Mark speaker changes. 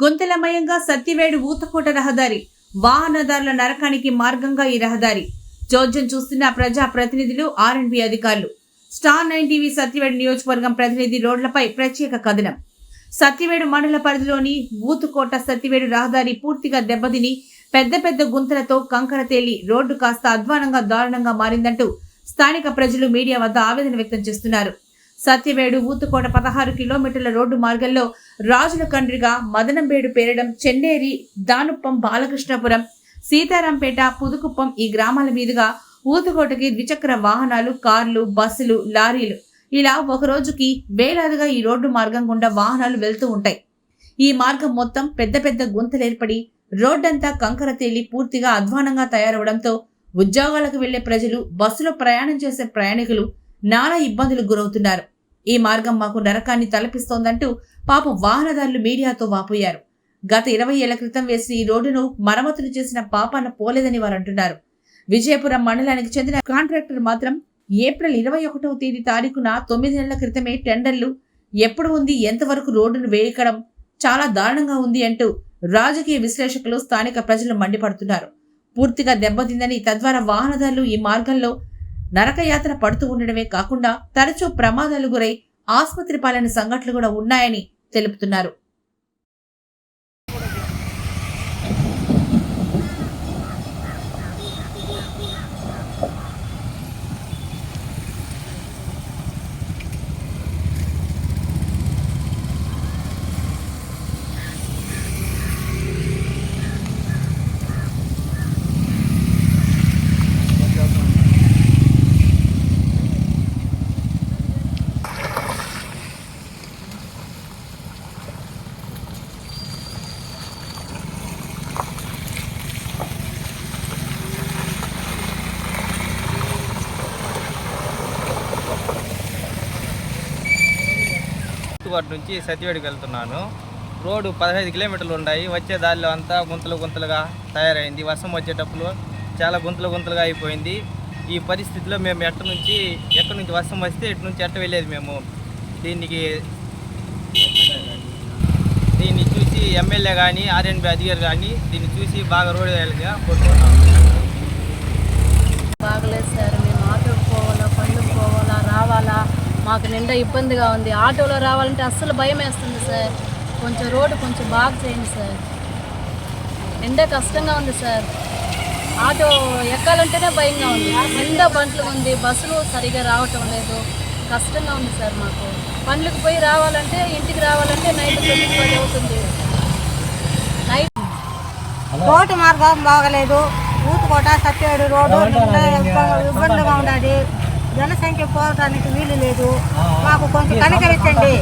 Speaker 1: గుంతలమయంగా సత్యవేడు ఊతకోట రహదారి వాహనదారుల నరకానికి మార్గంగా ఈ రహదారి. జోద్యం చూస్తున్న ప్రజా ప్రతినిధులు ఆర్ఎండ్బి అధికారులు. స్టార్ నైన్ టీవీ సత్యవేడు నియోజకవర్గం ప్రతినిధి రోడ్లపై ప్రత్యేక కథనం. సత్యవేడు మండల పరిధిలోని ఊతుకోట సత్యవేడు రహదారి పూర్తిగా దెబ్బతిని పెద్ద పెద్ద గుంతలతో కంకర తేలి రోడ్డు కాస్త అధ్వానంగా దారుణంగా మారిందంటూ స్థానిక ప్రజలు మీడియా వద్ద ఆవేదన వ్యక్తం చేస్తున్నారు. సత్యవేడు ఊతుకోట పదహారు కిలోమీటర్ల రోడ్డు మార్గంలో రాజుల కండ్రిగా మదనంబేడు పేరడం చెన్నేరి దానుప్పం బాలకృష్ణపురం సీతారాంపేట పుదుకుప్పం ఈ గ్రామాల మీదుగా ఊతుకోటకి ద్విచక్ర వాహనాలు కార్లు బస్సులు లారీలు. ఇలా ఒక రోజుకి వేలాదిగా ఈ రోడ్డు మార్గం గుండా వాహనాలు వెళ్తూ ఉంటాయి. ఈ మార్గం మొత్తం పెద్ద పెద్ద గుంతలు ఏర్పడి రోడ్డంతా కంకర తేలి పూర్తిగా అధ్వానంగా తయారవడంతో ఉద్యోగాలకు వెళ్ళే ప్రజలు బస్సులో ప్రయాణం చేసే ప్రయాణికులు నానా ఇబ్బందులకు గురవుతున్నారు. ఈ మార్గం మాకు నరకాన్ని తలపిస్తోందంటూ పాపం వాహనదారులు మీడియాతో వాపోయారు. గత ఇరవై ఏళ్ళ క్రితం వేసిన ఈ రోడ్డును మరమ్మతులు చేసిన పాపాన పోలేదని వారు అంటున్నారు. విజయపురం మండలానికి చెందిన కాంట్రాక్టర్ మాత్రం ఏప్రిల్ ఇరవై ఒకటవ తేదీ తారీఖున తొమ్మిది నెలల క్రితమే టెండర్లు ఎప్పుడు ఉంది ఎంతవరకు రోడ్డును వేయకడం చాలా దారుణంగా ఉంది అంటూ రాజకీయ విశ్లేషకులు స్థానిక ప్రజలు మండిపడుతున్నారు. పూర్తిగా దెబ్బతిందని తద్వారా వాహనదారులు ఈ మార్గంలో నరకయాతన పడుతూ ఉండడమే కాకుండా తరచూ ప్రమాదాలు గురై ఆసుపత్రి పాలైన సంఘటనలు కూడా ఉన్నాయని తెలుపుతున్నారు.
Speaker 2: పుట్టుకోట నుంచి సత్యవేడికి వెళ్తున్నాను. రోడ్డు పదహైదు కిలోమీటర్లు ఉన్నాయి వచ్చే దారిలో అంతా గుంతలు గుంతలుగా తయారైంది. వర్షం వచ్చేటప్పుడు చాలా గుంతలు గుంతలుగా అయిపోయింది. ఈ పరిస్థితిలో మేము ఎట్ట నుంచి ఎక్కడి నుంచి వర్షం వస్తే ఇటు నుంచి ఎట్ట వెళ్ళేది మేము? దీనికి దీన్ని చూసి ఎమ్మెల్యే కానీ ఆర్ఎన్బి అధికారి కానీ దీన్ని చూసి బాగా రోడ్డు వేయాలిగా కోరుకుంటున్నాం
Speaker 3: బాగలేదు సార్ మేము ఆటోకి పోవాలా పనులకు పోవాలా రావాలా నిండా ఇబ్బందిగా ఉంది. ఆటోలో రావాలంటే అస్సలు భయం వేస్తుంది సార్. కొంచెం రోడ్డు కొంచెం బాగా చేయండి సార్. నిండా కష్టంగా ఉంది సార్. ఆటో ఎక్కాలంటేనే భయంగా ఉంది. నిండా బంట్లు ఉంది. బస్సులు సరిగా రావటం లేదు. కష్టంగా ఉంది సార్ మాకు. పనులకు పోయి రావాలంటే ఇంటికి రావాలంటే నైట్ తొమ్మిది పది అవుతుంది. నైట్
Speaker 4: రోడ్డు మార్గం బాగలేదు. ఊతుకోట సత్యేడు రోడ్డు ఇబ్బందిగా ఉన్నది జనసంఖ్య పోవడానికి వీలు లేదు. మాకు కొంచెం కనికరించండి.